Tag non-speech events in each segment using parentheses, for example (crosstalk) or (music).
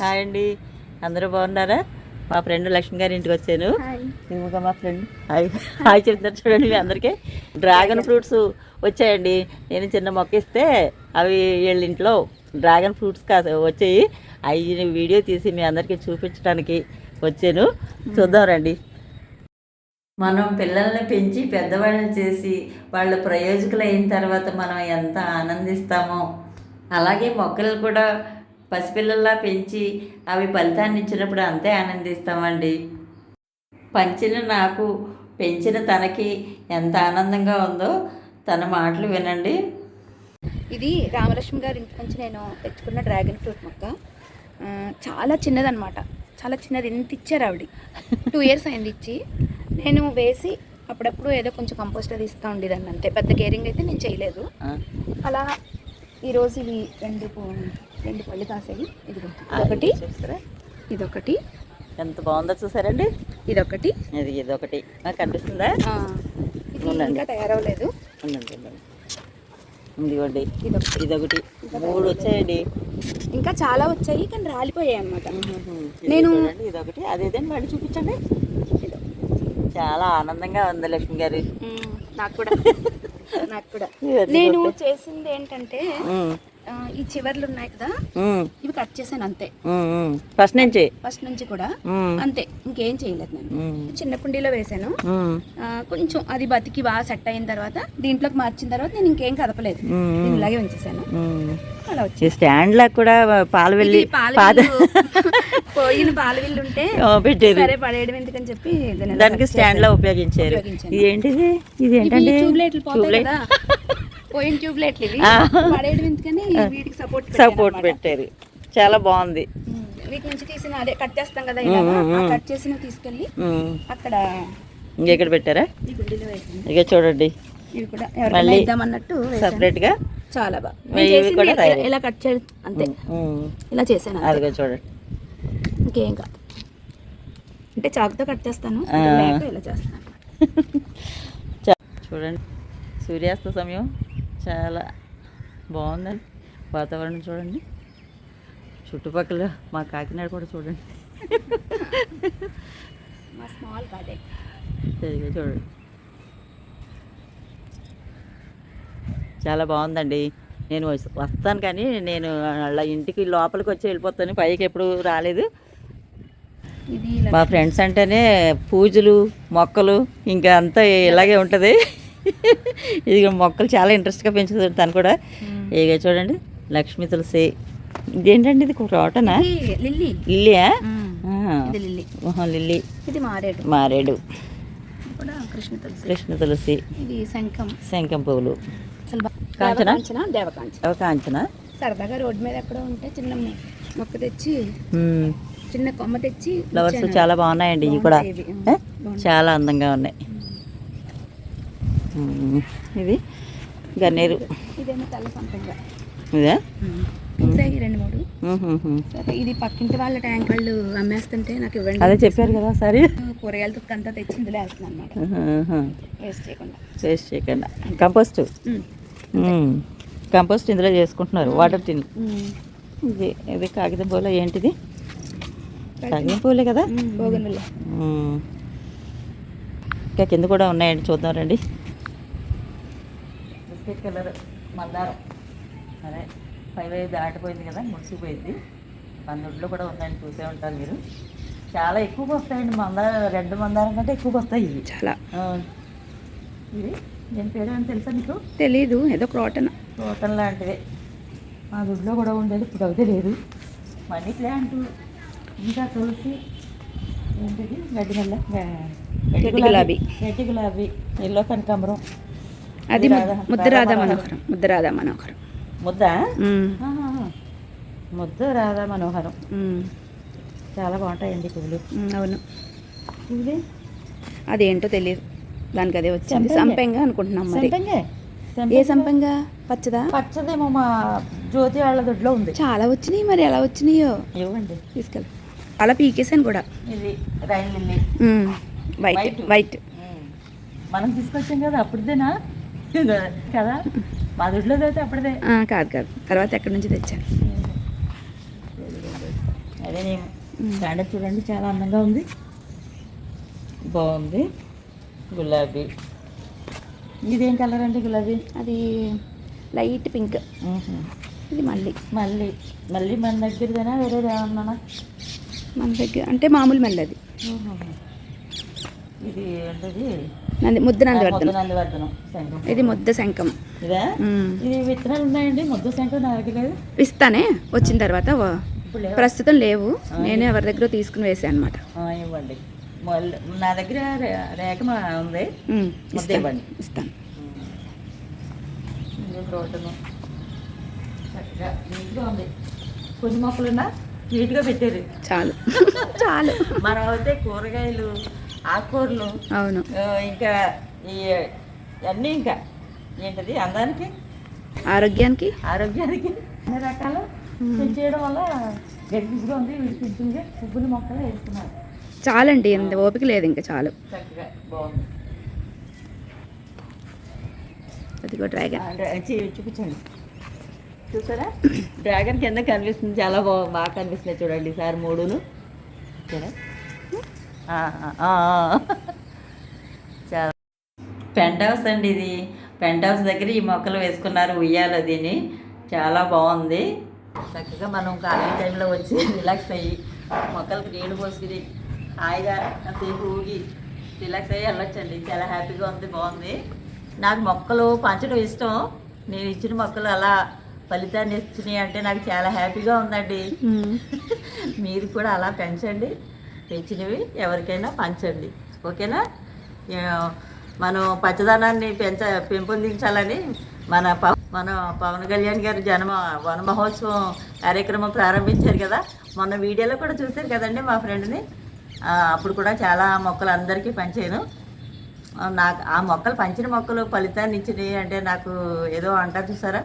Hi అండి. అందరూ బాగున్నారా? మా ఫ్రెండ్ లక్ష్మి గారి ఇంటికి వచ్చాను. ఇంకా మా ఫ్రెండ్. హాయ్. హాయ్ చెప్తారు చూడండి మీ అందరికీ. డ్రాగన్ ఫ్రూట్స్ వచ్చాయండి. నేను చిన్న మొక్క ఇస్తే అవి వీళ్ళ ఇంట్లో డ్రాగన్ ఫ్రూట్స్ కాదు వచ్చాయి. అవి వీడియో తీసి మీ అందరికీ చూపించడానికి వచ్చాను. చూద్దాం రండి. మనం పిల్లల్ని పెంచి పెద్దవాళ్ళని చేసి వాళ్ళు ప్రయోజకులు అయిన తర్వాత మనం ఎంత ఆనందిస్తామో. అలాగే మొక్కలు కూడా పసిపిల్లల్లా పెంచి అవి ఫలితాన్ని ఇచ్చినప్పుడు అంతే ఆనందిస్తామండి. పంచిన నాకు పెంచిన తనకి ఎంత ఆనందంగా ఉందో తన మాటలు వినండి. ఇది రామలక్ష్మి గారి ఇంటి నుంచి నేను తెచ్చుకున్న డ్రాగన్ ఫ్రూట్ మొక్క. చాలా చిన్నదన్నమాట. చాలా చిన్నది. ఎంత ఇచ్చారు ఆవిడ. టూ ఇయర్స్ అయింది ఇచ్చి. నేను వేసి అప్పుడప్పుడు ఏదో కొంచెం కంపోస్ట్ అది ఇస్తూ ఉండేదాన్ని అంతే. పెద్ద కేరింగ్ అయితే నేను చేయలేదు. అలా ఈరోజు ఇవి రెండు రెండు పళ్ళు కాసాయి అది ఒకటి ఇదొకటి. ఎంత బాగుందో చూసారండి? ఇదొకటి. ఇది ఇదొకటి. నాకు కనిపిస్తుందా ఇది ఉండండి. ఇంకా తయారవలేదు ఉండండి ఇదిగోండి. ఇదొకటి. ఇదొకటి. మూడు వచ్చాయండి. ఇంకా చాలా వచ్చాయి కానీ రాలిపోయాయి అన్నమాట. ఇది నేను- ఇదొకటి. అదేదండి మళ్ళీ చూపించండి. ఇదో. చాలా ఆనందంగా ఉంది లక్ష్మి గారు. నాకు కూడా. (laughs) నాకు కూడా. నేను. చేసింది ఏంటంటే ఈ చివర్లు ఉన్నాయి కదా ఇవి కట్ చేశాను అంతే. ఫస్ట్ నుంచి? ఫస్ట్ నుంచి కూడా అంతే. ఇంకేం చేయలేదు నేను. చిన్న కుండీలో వేసాను కొంచెం అది బతికి బాగా సెట్ అయిన తర్వాత దీంట్లోకి మార్చిన తర్వాత నేను ఇంకేం కదపలేదు. ఇలాగే ఉంచేసాను. అలా వచ్చి స్టాండ్ లాగా కూడా పాలు వెళ్ళి పాల. పోయిన పాల విల్లు ఉంటే ఓ, పెట్టేది. సరే పడేయడం ఎందుకని చెప్పి దానికి స్టాండ్లో. ఉపయోగించారు. ఇది ఏంటిది ఇది ఇవి కదా. పోయిన ట్యూబ్లైట్లు ఇవి. ఆ. పడేయడం ఎందుకని వీటికి సపోర్ట్ సపోర్ట్ పెట్టారు. చాలా బాగుంది. వీటి నుంచి తీసిన అదే కట్ చేస్తాం కదా కట్ చేసిన తీసుకెళ్ళి. అక్కడ ఇంకెక్కడ పెట్టారా? ఇక చూడండి. ఇవి కూడా ఎవరికైనా ఇద్దామన్నట్టు. సపరేట్గా చాలా బాగా. ఇవి ఇలా- కట్ చేయడం అంతే. ఇలా చేశాను. అదిగో చూడండి. ఇంకేం కాదు. అంటే చాకుతో కట్ చేస్తాను ఇలా చేస్తాను. (laughs) చూడండి సూర్యాస్త సమయం చాలా బాగుందండి. వాతావరణం చూడండి. చుట్టుపక్కల మా కాకినాడ కూడా చూడండి. (laughs) మా స్మాల్ కాదే. ఇదిగో చూడండి. చాలా బాగుందండి. నేను వస్- వస్తాను కానీ నేను అలా ఇంటికి లోపలికి వచ్చి వెళ్ళిపోతాను. పైకి ఎప్పుడు రాలేదు. మా ఫ్రెండ్స్ అంటేనే పూజలు మొక్కలు ఇంకా అంతా ఇలాగే ఉంటుంది. ఇది మొక్కలు చాలా ఇంట్రెస్ట్గా పెంచుతుంది తను కూడా. ఇక చూడండి లక్ష్మీ తులసి. ఇదేంటండి ఇది రోటనా? లిల్లీ. లిల్లీయా? లిల్లీ. ఇది మారేడు. మారేడు. కృష్ణ తులసి. కృష్ణ తులసి. ఇది శంఖం. శంఖం పువ్వులు. కాంచనా? దేవకాంచన? సరదాగా రోడ్డు మీద ఎక్కడో ఉంటే చిన్న మొక్క తెచ్చి. చిన్న కొమ్మ తెచ్చి ఫ్లవర్స్. చాలా బాగున్నాయండి ఇవి కూడా. చాలా అందంగా ఉన్నాయి. ఇది గన్నేరు. ఇదే? రెండు మూడు. ఇది పక్కింటి వాళ్ళ ట్యాంక్ వాళ్ళు అమ్మేస్తుంటే నాకు ఇవ్వండి. అదే చెప్పారు కదా సరే కూరగాయల తుక్కు అంతా తెచ్చి ఇందులో వేస్తున్నాను అనమాట వేస్ట్ చేయకుండా. వేస్ట్ చేయకుండా. కంపోస్ట్. కంపోస్ట్ ఇందులో చేసుకుంటున్నారు. Water um. ఇది ఇది కాగితం పూల ఏంటిది? కాగితం పూలే కదా. ఇంకా కింద కూడా ఉన్నాయండి చూద్దాం రండి. బిస్కెట్ కలర్ మందారం. అదే పై వైపు దాటిపోయింది కదా ముడిసిపోయింది పందుట్లో కూడా ఉందండి చూసే ఉంటారు మీరు. చాలా ఎక్కువగా వస్తాయండి మందారం రెడ్ మందారం కంటే ఎక్కువగా వస్తాయి ఇవి. చాలా. ఇది నేను పేరు అని తెలుసా మీకు? తెలీదు ఏదో క్రోటన్. తోటం లాంటిదే. మా దుడ్లో కూడా ఉండేది ఇప్పుడు అయితే లేదు. Money plant. ఇంకా తులసి ఏంటిది? గడ్డి మల్ల గడ్డి గులాబీ. గడ్డి గులాబీ. ఎల్లో కనకాంబరం. అది ముద్దరాధ రాధా మనోహరం. ముద్దరాధ మనోహరం. ముద్ద. ముద్ద రాధా మనోహరం. చాలా బాగుంటాయండి పువ్వులు అవును. ఇది అదేంటో తెలియదు. దానికి అదే వచ్చింది. సంపెంగ. అనుకుంటున్నాం మరి. ఏ సంపెంగ? పచ్చదా? పచ్చదేమో మా జ్యోతి వాళ్ళ దొడ్లో ఉంది. చాలా వచ్చినాయి మరి. ఎలా వచ్చినాయో? ఇవ్వండి. తీసుకెళ్ళి. అలా పీకేసాను కూడా. ఇది రైన్ లిల్లీ. ఉమ్. White white. మనం తీసుకొచ్చాం కదా అప్పుడుదేనా? కదా మా దొడ్లో అయితే అప్పుడుదే. ఆ, కాదు కాదు. తర్వాత ఎక్కడి నుంచి తెచ్చాను? అదే స్టాండర్డ్ చూడండి చాలా అందంగా ఉంది. బాగుంది. గులాబీ. ఇదేం కలర్ అండి గులాబీ? అది లైట్ పింక్. ఇది మళ్ళీ మళ్ళీ మళ్ళీ మన దగ్గరదేనా వేరేది ఏమన్నా మన దగ్గర అంటే మామూలు అది. ఇది నంది ముద్ద నంది వర్ధనం. నందివర్ధనం ఇది ముద్ద శంఖం. ఇదా? విత్తనాలు ఉన్నాయండి? ముద్ద శంఖం ఇస్తానే వచ్చిన తర్వాత ప్రస్తుతం లేవు. నేనే ఎవరి దగ్గర తీసుకుని వేసాను అనమాట ఇవ్వండి. నా దగ్గర రేఖ ఉంది. ఇవ్వండి. ఇస్తాను. చక్కగా నీట్గా ఉంది. కొన్ని మొక్కలున్నా? నీట్గా పెట్టారు. చాలు. (laughs) చాలు. మనం అయితే కూరగాయలు ఆకుకూరలు అవును. ఇంకా ఈ అన్నీ ఇంకా ఏంటది? అందానికి? ఆరోగ్యానికి? ఆరోగ్యానికి అన్ని రకాలు. చేయడం వల్ల గడ్డిగా ఉంది విడిపించింది. పువ్వులు మొక్కలు వేసుకున్నారు చాలండి ఎంత ఓపిక లేదు ఇంకా చాలు. చక్కగా బాగుంది. అదిగో డ్రాగన్. అంటే చూ- చూపించండి. చూసారా? డ్రాగన్ కింద కనిపిస్తుంది చాలా బాగా బాగా కనిపిస్తున్నాయి చూడండి ఈసారి మూడును. చూడ చాలా పెంట్ హౌస్ అండి ఇది. పెంట్ హౌస్ దగ్గర ఈ మొక్కలు వేసుకున్నారు ఉయ్యాల దీన్ని. చాలా బాగుంది. చక్కగా మనం ఖాళీ టైంలో వచ్చి రిలాక్స్ అయ్యి మొక్కలకు నీళ్ళు పోసుకుని హాయిగా కాసేపు ఊగి రిలాక్స్ అయ్యి వెళ్ళొచ్చండి. చాలా హ్యాపీగా ఉంది బాగుంది. నాకు మొక్కలు పంచడం ఇష్టం. నేను ఇచ్చిన మొక్కలు అలా ఫలితాన్ని ఇచ్చినాయి అంటే నాకు చాలా హ్యాపీగా ఉందండి. మీరు కూడా అలా పెంచండి. పెంచినవి ఎవరికైనా పంచండి. ఓకేనా? మనం పచ్చదనాన్ని పెంచ పెంపొందించాలని మన ప మన పవన్ కళ్యాణ్ గారు జన్మ వన మహోత్సవం కార్యక్రమం ప్రారంభించారు కదా? మొన్న వీడియోలో కూడా చూశారు కదండి మా ఫ్రెండ్ని. అప్పుడు కూడా చాలా మొక్కలు అందరికీ పంచాను. నాకు ఆ మొక్కలు పంచిన మొక్కలు ఫలితాన్ని ఇచ్చినాయి అంటే నాకు ఏదో అంటారు చూసారా?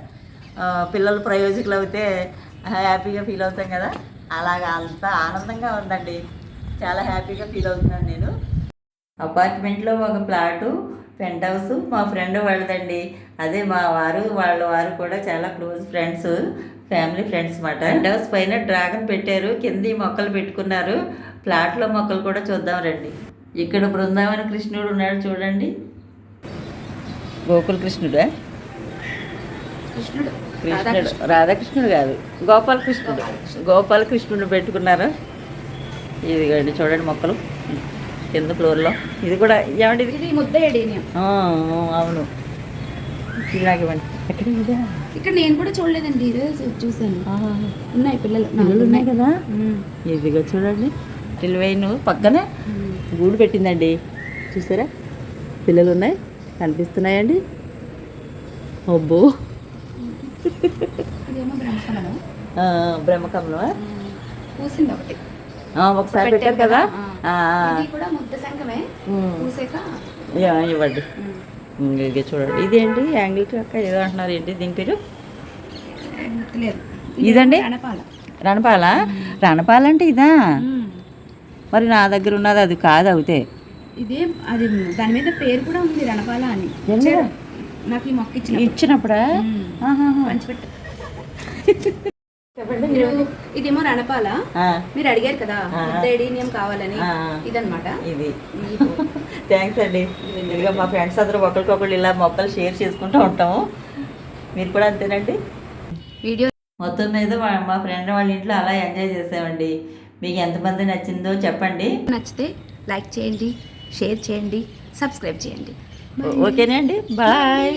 పిల్లలు ప్రయోజకులు అవుతే హ్యాపీగా ఫీల్ అవుతాం కదా. అలాగా అంత ఆనందంగా ఉందండి. చాలా హ్యాపీగా ఫీల్ అవుతున్నాను నేను. అపార్ట్మెంట్లో ఒక ప్లాటు పెంట్ హౌస్ మా ఫ్రెండ్ వాళ్ళదండి. అదే మా వారు వాళ్ళ వారు కూడా చాలా క్లోజ్ ఫ్రెండ్స్ ఫ్యామిలీ ఫ్రెండ్స్ మాట పెంట్ హౌస్ పైన డ్రాగన్ పెట్టారు కింద మొక్కలు పెట్టుకున్నారు. ప్లాట్లో మొక్కలు కూడా చూద్దాం రండి. ఇక్కడ బృందావన కృష్ణుడు ఉన్నాడు చూడండి. గోకుల కృష్ణుడా కృష్ణుడు. కృష్ణుడు. రాధాకృష్ణుడు. కాదు. గోపాలకృష్ణుడు. గోపాలకృష్ణుడు పెట్టుకున్నారు. ఇదిగోండి చూడండి మొక్కలు. కింద ఫ్లోర్లో. ఇది కూడా ఏమండి ఇది? ముద్ద అవును. ఇవ్వండి ఇక్కడ నేను కూడా చూడలేదండి. ఇదే చూ- చూశాను. ఆహా. ఉన్నాయి పిల్లలు. పిల్లలు ఉన్నాయి కదా. ఇదిగో చూడండి. టిల్వైన్ పక్కనే. గూడు పెట్టిందండి. చూసారా? పిల్లలు ఉన్నాయి. కనిపిస్తున్నాయండి. అబ్బో. బ్రహ్మకమలం. పూసింది ఒకటి. ఒకసారి పెట్టారు కదా? ఇవ్వండి. ఇది చూడండి. ఇదేంటి? యాంగిల్ చక్క ఏదో అంటున్నారు ఏంటి? దీని పేరు? ఇదండి? రణపాల. రణపాల? అంటే ఇదా? మరి నా దగ్గర ఉన్నది అది కాదు అవుతే. ఇదే అది దాని మీద పేరు కూడా ఉంది రణపాల అని. నాకు ఈ మొక్క ఇచ్చిన ఇచ్చినప్పుడా. పంచిపెట్టు. ఇదేమో రణపాల. మీరు అడిగారు కదా. ముద్దెడీనియం కావాలని. ఆ. ఇదన్నమాట. ఇది. థ్యాంక్స్ అండి. ఇదిగో మా ఫ్రెండ్స్ అందరూ ఒకరికొకరు ఇలా మొక్కలు షేర్ చేసుకుంటూ ఉంటాము. మీరు కూడా అంతేనండి. వీడియో మొత్తం మీద మా ఫ్రెండ్ వాళ్ళ ఇంట్లో అలా ఎంజాయ్ చేసామండి. మీకు ఎంతమంది నచ్చిందో చెప్పండి. నచ్చితే లైక్ చేయండి షేర్ చేయండి సబ్స్క్రైబ్ చేయండి. ఓకేనండి బాయ్.